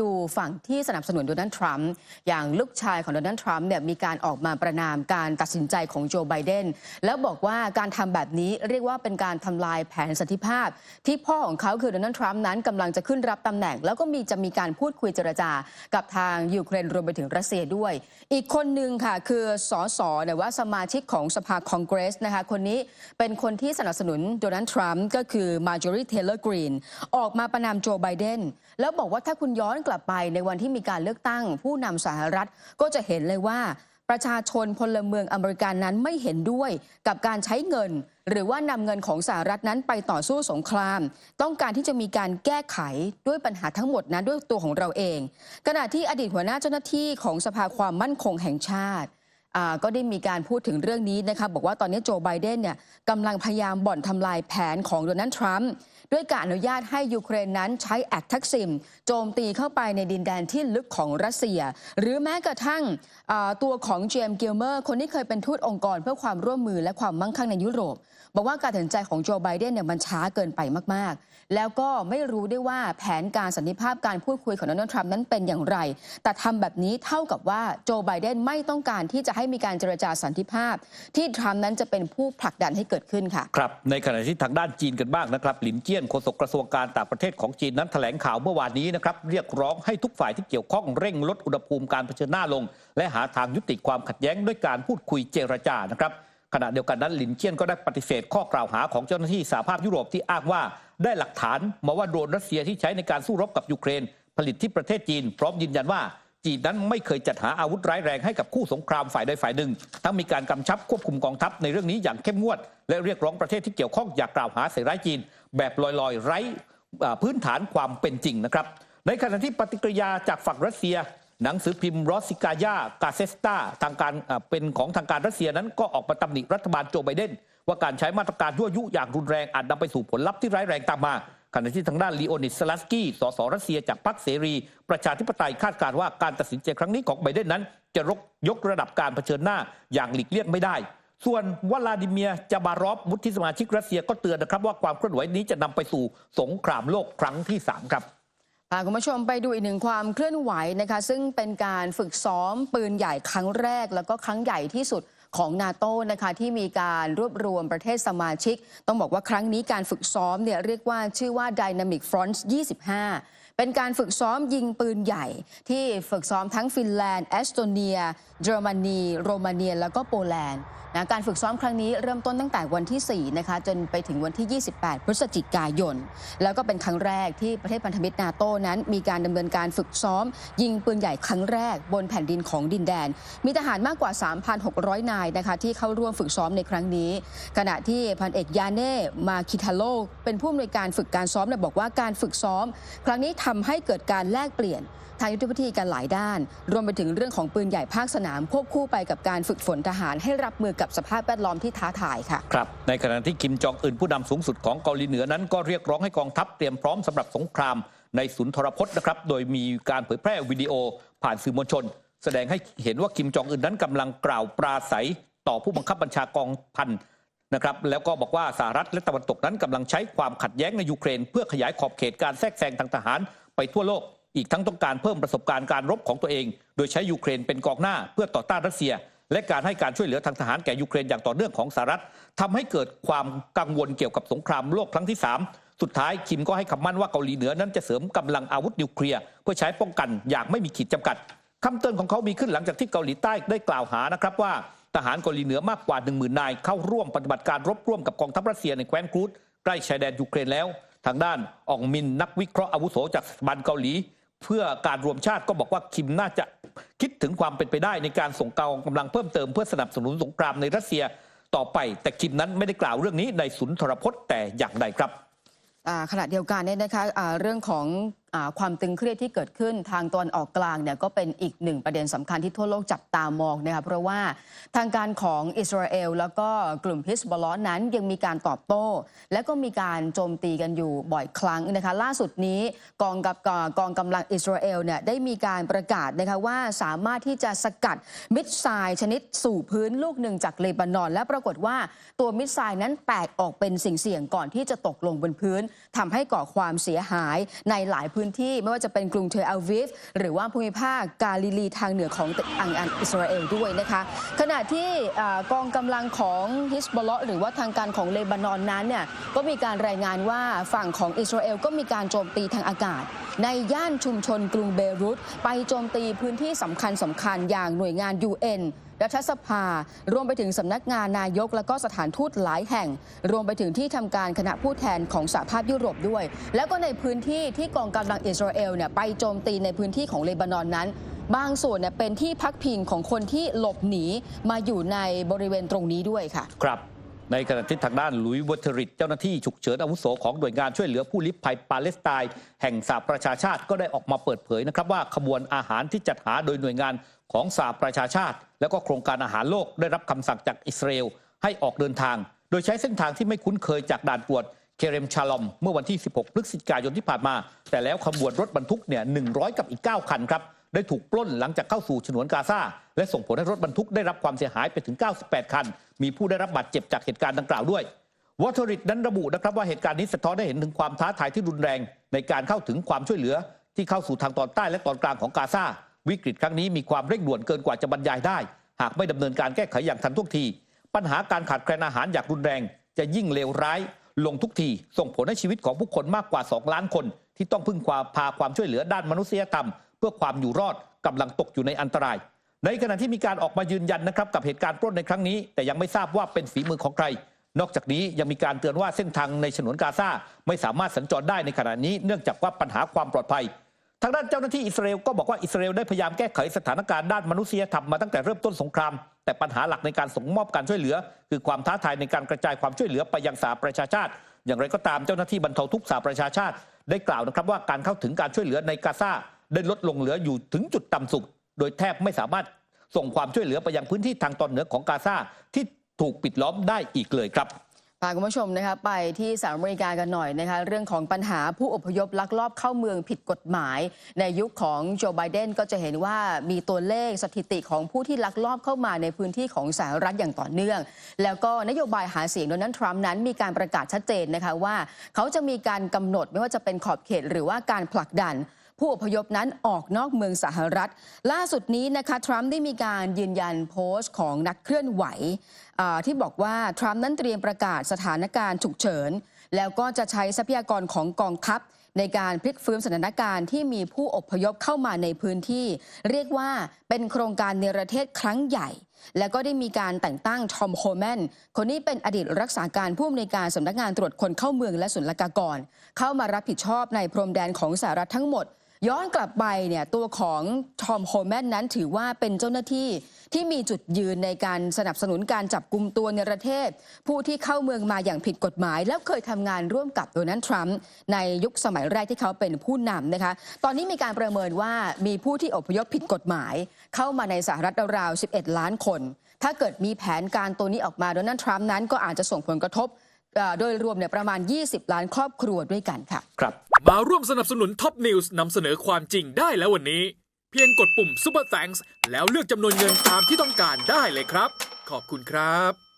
ดูฝั่งที่สนับสนุนโดนัลด์ทรัมป์อย่างลูกชายของโดนัลด์ทรัมป์เนี่ยมีการออกมาประนามการตัดสินใจของโจไบเดนแล้วบอกว่าการทำแบบนี้เรียกว่าเป็นการทำลายแผนสันติภาพ ที่พ่อของเขาคือโดนัลด์ทรัมป์นั้นกำลังจะขึ้นรับตำแหน่ง แล้วก็มีจะมีการพูดคุยเจรจา กับทางยูเครนรวมไปถึงรัสเซียด้วย อีกคนหนึ่งค่ะคือสสเนี่ยว่าสมาชิกของสภาคองเกรสนะคะคนนี้เป็นคนที่สนับสนุนโดนัลด์ทรัมป์ก็คือมาจอรี่เทเลอร์กรีนออกมาประนามโจไบเดนแล้วบอกว่าถ้าคุณย้อนอนกลับไปในวันที่มีการเลือกตั้ง ผู้นำสหรัฐก็จะเห็นเลยว่า ประชาชนพลเมืองอเมริกันนั้นไม่เห็นด้วยกับการใช้เงิน หรือว่านำเงินของสหรัฐนั้นไปต่อสู้สงคราม ต้องการที่จะมีการแก้ไขด้วยปัญหาทั้งหมดนั้นด้วยตัวของเราเอง ขณะที่อดีตหัวหน้าเจ้าหน้าที่ของสภาความมั่นคงแห่งชาติก็ได้มีการพูดถึงเรื่องนี้นะคะบอกว่าตอนนี้โจไบเดนเนี่ยกำลังพยายามบ่อนทำลายแผนของโดนัลด์ทรัมป์ ด้วยการอนุญาตให้ยูเครนนั้นใช้แอคทักซิม โจมตีเข้าไปในดินแดนที่ลึกของรัสเซีย หรือแม้กระทั่งตัวของเจมส์เกลเมอร์ คนที่เคยเป็นทูตองค์กรเพื่อความร่วมมือและความมั่งคั่งในยุโรป บอกว่าการตัดสินใจของโจไบเดนเนี่ยมันช้าเกินไปมาก ๆ แล้วก็ไม่รู้ได้วยว่าแผนการสันติภาพการพูดคุยของโดนัลด์ทรัมป์นั้นเป็นอย่างไร แต่ทำแบบนี้เท่ากับว่าโจไบเดนไม่ต้องการที่จะให้มีการเจรจาสันติภาพ ที่ทรัมป์นั้นจะเป็นผู้ผลักดันให้เกิดขึ้นค่ะ ครับ ในขณะที่ทางด้านจีนกันบ้างนะครับหลินเจี้ยนโฆษกกระทรวงการต่างประเทศของจีนนั้นแถลงข่าวเมื่อวานนี้นะครับเรียกร้องให้ทุกฝ่ายที่เกี่ยวข้องเร่งลดอุณหภูมิการเผชิญหน้าลง และหาทางยุติความขัดแย้งด้วยการพูดคุยเจรจานะครับขณะเดียวกันนั้นหลินเจียนก็ได้ปฏิเสธข้อกล่าวหาของเจ้าหน้าที่สหภาพยุโรปที่อ้างว่าได้หลักฐานมาว่าโดรนรัสเซียที่ใช้ในการสู้รบกับยูเครน ผลิตที่ประเทศจีน พร้อมยืนยันว่า จีนนั้นไม่เคยจัดหาอาวุธร้ายแรงให้กับคู่สงครามฝ่ายใดฝ่ายหนึ่ง ทั้งมีการกำชับควบคุมกองทัพในเรื่องนี้อย่างเข้มงวด และเรียกร้องประเทศที่เกี่ยวข้องอย่ากล่าวหาใส่ร้ายจีน แบบลอยๆ ไร้พื้นฐานความเป็นจริงนะครับ ในขณะที่ปฏิกิริยาจากฝั่งรัสเซีย หนังสือพิมพ์รอสิกายากาเซสตาทางการเป็นของทางการรัสเซียนั้นก็ออกมาตำหนิรัฐบาลโจไบเดนว่าการใช้มาตรการยั่วยุอย่างรุนแรงอาจนำไปสู่ผลลัพธ์ที่ร้ายแรงตามมา ขณะที่ทางด้านลีโอนิดสลัสกี้สสรัสเซียจากพรรคเสรี ประชาธิปไตยคาดการว่าการตัดสินใจครั้งนี้ของไบเดนนั้น จะรกยกระดับการเผชิญหน้าอย่างหลีกเลี่ยงไม่ได้ ส่วนวลาดิเมียจาบารอฟวุฒิสมาชิกรัสเซียก็เตือนนะครับว่าความเคลื่อนไหวนี้จะนำไปสู่สงครามโลกครั้งที่สามครับพาคุณผู้ชมไปดูอีกหนึ่งความเคลื่อนไหวนะคะ ซึ่งเป็นการฝึกซ้อมปืนใหญ่ครั้งแรก แล้วก็ครั้งใหญ่ที่สุด ของนาโต้นะคะที่มีการรวบรวมประเทศสมาชิก ต้องบอกว่าครั้งนี้การฝึกซ้อมเนี่ยเรียกว่าชื่อว่า Dynamic Front 25 เป็นการฝึกซ้อมยิงปืนใหญ่ ที่ฝึกซ้อมทั้งฟินแลนด์เอสโตเนีย เยอรมนี โรมาเนีย แล้วก็โปแลนด์นะการฝึกซ้อมครั้งนี้เริ่มต้นตั้งแต่วันที่ 4 นะคะ จนไปถึงวันที่ 28 พฤศจิกายน แล้วก็เป็นครั้งแรกที่ประเทศพันธมิตรนาโตนั้น มีการดำเนินการฝึกซ้อม ยิงปืนใหญ่ครั้งแรกบนแผ่นดินของดินแดน มีทหารมากกว่า 3,600 นายนะคะที่เข้าร่วมฝึกซ้อมในครั้งนี้ ขณะที่พันเอกยาเน่ มาคิทาโลเป็นผู้อำนวยการฝึกการซ้อมเนี่ยบอกว่าการฝึกซ้อม ครั้งนี้ททำให้เกิดการแลกเปลี่ยนทางยุทธวิธีกันหลายด้าน รวมไปถึงเรื่องของปืนใหญ่ภาคสนามควบคู่ไปกับการฝึกฝนทหารให้รับมือกับสภาพแวดล้อมที่ท้าทายค่ะ ครับ ในขณะที่คิมจองอึนผู้นำสูงสุดของเกาหลีเหนือนั้นก็เรียกร้องให้กองทัพเตรียมพร้อมสำหรับสงคราม ในศูนย์ทรพจน์นะครับ โดยมีการเผยแพร่วิดีโอผ่านสื่อมวลชน แสดงให้เห็นว่าคิมจองอึนนั้นกำลังกล่าวปราศัยต่อผู้บังคับบัญชากองพันนะครับแล้วก็บอกว่าสหรัฐและตะวันตกนั้นกำลังใช้ความขัดแย้งในยูเครน เพื่อขยายขอบเขตการแทรกแซงทางทหาร ไปทั่วโลก อีกทั้งต้องการเพิ่มประสบการณ์การรบของตัวเอง โดยใช้ยูเครนเป็นกองหน้าเพื่อต่อต้านรัสเซีย และการให้การช่วยเหลือทางทหารแก่ยูเครนอย่างต่อเนื่องของสหรัฐทำให้เกิดความกังวลเกี่ยวกับสงครามโลกครั้งที่ 3 สุดท้ายคิมก็ให้คำมั่นว่าเกาหลีเหนือนั้นจะเสริมกำลังอาวุธนิวเคลียร์เพื่อใช้ป้องกันอย่างไม่มีขีดจำกัดคำเตือนของเขามีขึ้นหลังจากที่เกาหลีใต้ได้กล่าวหานะครับว่าทหารเกาหลีเหนือมากกว่า 1 0,000 นายเข้าร่วมปฏิบัติการรบร่วมกับกองทัพรัสเซียในแคว้นกรูดใกล้ชายแดนยูเครนแล้ว ทางด้านอองมินนักวิเคราะห์อาวุโสจากสถาบันเกาหลี เพื่อการรวมชาติก็บอกว่าคิมน่าจะคิดถึงความเป็นไปได้ในการส่งกองกำลังเพิ่มเติมเพื่อสนับสนุนสงครามในรัสเซียต่อไป แต่คิมนั้นไม่ได้กล่าวเรื่องนี้ในสุนทรพจน์แต่อย่างใดครับขณะเดียวกันเนี่ยนะคะะเรื่องของ ความตึงเครียดที่เกิดขึ้นทางตอนออกกลางเนี่ยก็เป็นอีกหนึ่งประเด็นสำคัญที่ทั่วโลกจับตามองนะคะเพราะว่าทางการของอิสราเอลแล้วก็กลุ่มฮิสบอลลอนั้นยังมีการตอบโต้ และก็มีการโจมตีกันอยู่บ่อยครั้งนะคะล่าสุดนี้กองกับกองกำลังอิสราเอลเนี่ยได้มีการประกาศนะคะว่าสามารถที่จะสกัดมิสไซล์ชนิดสู่พื้นลูกหนึ่งจากเลบานอน และปรากฏว่าตัวมิสไซล์นั้นแตกออกเป็นสิ่งเสี่ยงก่อนที่จะตกลงบนพื้นทำให้ก่อความเสียหายในหลายพื้นพื้นที่ไม่ว่าจะเป็นกรุงเทอาวิฟหรือว่าภูมิภาคกาลิลีทางเหนือของอังอันอิสราเอลด้วยนะคะขณะที่กองกำลังของฮิสบอลหรือว่าทางการของเลบานอนนั้นเนี่ยก็มีการรายงานว่าฝั่งของอิสราเอลก็มีการโจมตีทางอากาศ ในย่านชุมชนกรุงเบรุตไปโจมตีพื้นที่สำคัญสำคัญอย่างหน่วยงาน UN รัฐสภา รวมไปถึงสำนักงานนายก และก็สถานทูตหลายแห่ง รวมไปถึงที่ทำการคณะผู้แทนของสหภาพยุโรปด้วย แล้วก็ในพื้นที่ที่กองกำลังอิสราเอลเนี่ยไปโจมตีในพื้นที่ของเลบานอนนั้น บางส่วนเนี่ยเป็นที่พักพิงของคนที่หลบหนีมาอยู่ในบริเวณตรงนี้ด้วยค่ะ ครับในขณะที่ทางด้านลุยวัตทริตเจ้าหน้าที่ฉุกเฉินอาวุโสของหน่วยงานช่วยเหลือผู้ลี้ภัยปาเลสไตน์แห่งสหประชาชาติก็ได้ออกมาเปิดเผยนะครับว่าขบวนอาหารที่จัดหาโดยหน่วยงานของสหประชาชาติ แล้วก็โครงการอาหารโลกได้รับคำสั่งจากอิสราเอลให้ออกเดินทาง โดยใช้เส้นทางที่ไม่คุ้นเคยจากด่านตรวจเคเรมชาลอม เมื่อวันที่ 16 พฤศจิกายนที่ผ่านมา แต่แล้วขบวนรถบรรทุกเนี่ย100 กับอีก 9 คันครับได้ถูกปล้นหลังจากเข้าสู่ฉนวนกาซาและส่งผลให้รถบรรทุกได้รับความเสียหายไปถึง 98 คัน มีผู้ได้รับบาดเจ็บจากเหตุการณ์ดังกล่าวด้วยวอเทอริตนั้นระบุนะครับว่าเหตุการณ์นี้สะท้อนให้เห็นถึงความท้าทายที่รุนแรง ในการเข้าถึงความช่วยเหลือที่เข้าสู่ทางตอนใต้และตอนกลางของกาซา วิกฤตครั้งนี้มีความเร่งด่วนเกินกว่าจะบรรยายได้ หากไม่ดำเนินการแก้ไขอย่างทันท่วงที ปัญหาการขาดแคลนอาหารอย่างรุนแรง จะยิ่งเลวร้าย ลงทุกที ส่งผลให้ชีวิตของผู้คนมากกว่า 2 ล้านคน ที่ต้องพึ่งความพาความช่วยเหลือด้านมนุษยธรรม เพื่อความอยู่รอดกำลังตกอยู่ในอันตราย ในขณะที่มีการออกมายืนยันนะครับกับเหตุการณ์ปล้นในครั้งนี้ แต่ยังไม่ทราบว่าเป็นฝีมือของใคร นอกจากนี้ยังมีการเตือนว่าเส้นทางในฉนวนกาซาไม่สามารถสัญจรได้ในขณะนี้ เนื่องจากว่าปัญหาความปลอดภัย ทางด้านเจ้าหน้าที่อิสราเอลก็บอกว่าอิสราเอลได้พยายามแก้ไขสถานการณ์ด้านมนุษยธรรมมาตั้งแต่เริ่มต้นสงคราม แต่ปัญหาหลักในการส่งมอบการช่วยเหลือ คือความท้าทายในการกระจายความช่วยเหลือไปยังสหประชาชาติ อย่างไรก็ตามเจ้าหน้าที่บรรเทาทุกสหประชาชาติ ได้กล่าวนะครับว่าการเข้าถึงการช่วยเหลือในกาซาได้ลดลงเหลืออยู่ถึงจุดต่ำสุด โดยแทบไม่สามารถส่งความช่วยเหลือไปยังพื้นที่ทางตอนเหนือของกาซาที่ถูกปิดล้อมได้อีกเลยครับ พาคุณผู้ชมนะคะไปที่สหรัฐอเมริกากันหน่อยนะคะเรื่องของปัญหาผู้อพยพลักลอบเข้าเมืองผิดกฎหมาย ในยุคของโจไบเดนก็จะเห็นว่ามีตัวเลขสถิติของผู้ที่ลักลอบเข้ามาในพื้นที่ของสหรัฐอย่างต่อเนื่อง แล้วก็นโยบายหาเสียงโดนัลด์ทรัมป์นั้นมีการประกาศชัดเจนนะคะว่า เขาจะมีการกำหนดไม่ว่าจะเป็นขอบเขตหรือว่าการผลักดัน ผู้อพยพนั้นออกนอกเมืองสหรัฐ ล่าสุดนี้นะคะทรัมป์ได้มีการยืนยันโพสต์ของนักเคลื่อนไหวที่บอกว่าทรัมป์นั้นเตรียมประกาศสถานการณ์ฉุกเฉิน แล้วก็จะใช้ทรัพยากรของกองทัพในการพลิกฟื้นสถานการณ์ที่มีผู้อพยพเข้ามาในพื้นที่ เรียกว่าเป็นโครงการเนประเทศครั้งใหญ่ แล้วก็ได้มีการแต่งตั้งทอมโฮแมนคนนี้เป็นอดีตรักษาการผู้อำนวยการสำนักงานตรวจคนเข้าเมืองและศุลกากร เข้ามารับผิดชอบในพรมแดนของสหรัฐทั้งหมด ย้อนกลับไปเนี่ยตัวของทอมโฮแมนนั้นถือว่าเป็นเจ้าหน้าที่ที่มีจุดยืนในการสนับสนุนการจับกลุ่มตัวในประเทศ ผู้ที่เข้าเมืองมาอย่างผิดกฎหมาย แล้วเคยทำงานร่วมกับโดนัลด์ทรัมป์ในยุคสมัยแรกที่เขาเป็นผู้นำนะคะตอนนี้มีการประเมินว่ามีผู้ที่อพยพผิดกฎหมาย เข้ามาในสหรัฐราวๆ11 ล้านคน ถ้าเกิดมีแผนการตัวนี้ออกมาโดนัลด์ทรัมป์นั้นก็อาจจะส่งผลกระทบ โดยรวมเนี่ยประมาณ 20 ล้านครอบครัวด้วยกันค่ะ ครับ มาร่วมสนับสนุนท็อปนิวส์นำเสนอความจริงได้แล้ววันนี้ เพียงกดปุ่ม Super Thanks แล้วเลือกจำนวนเงินตามที่ต้องการได้เลยครับ ขอบคุณครับ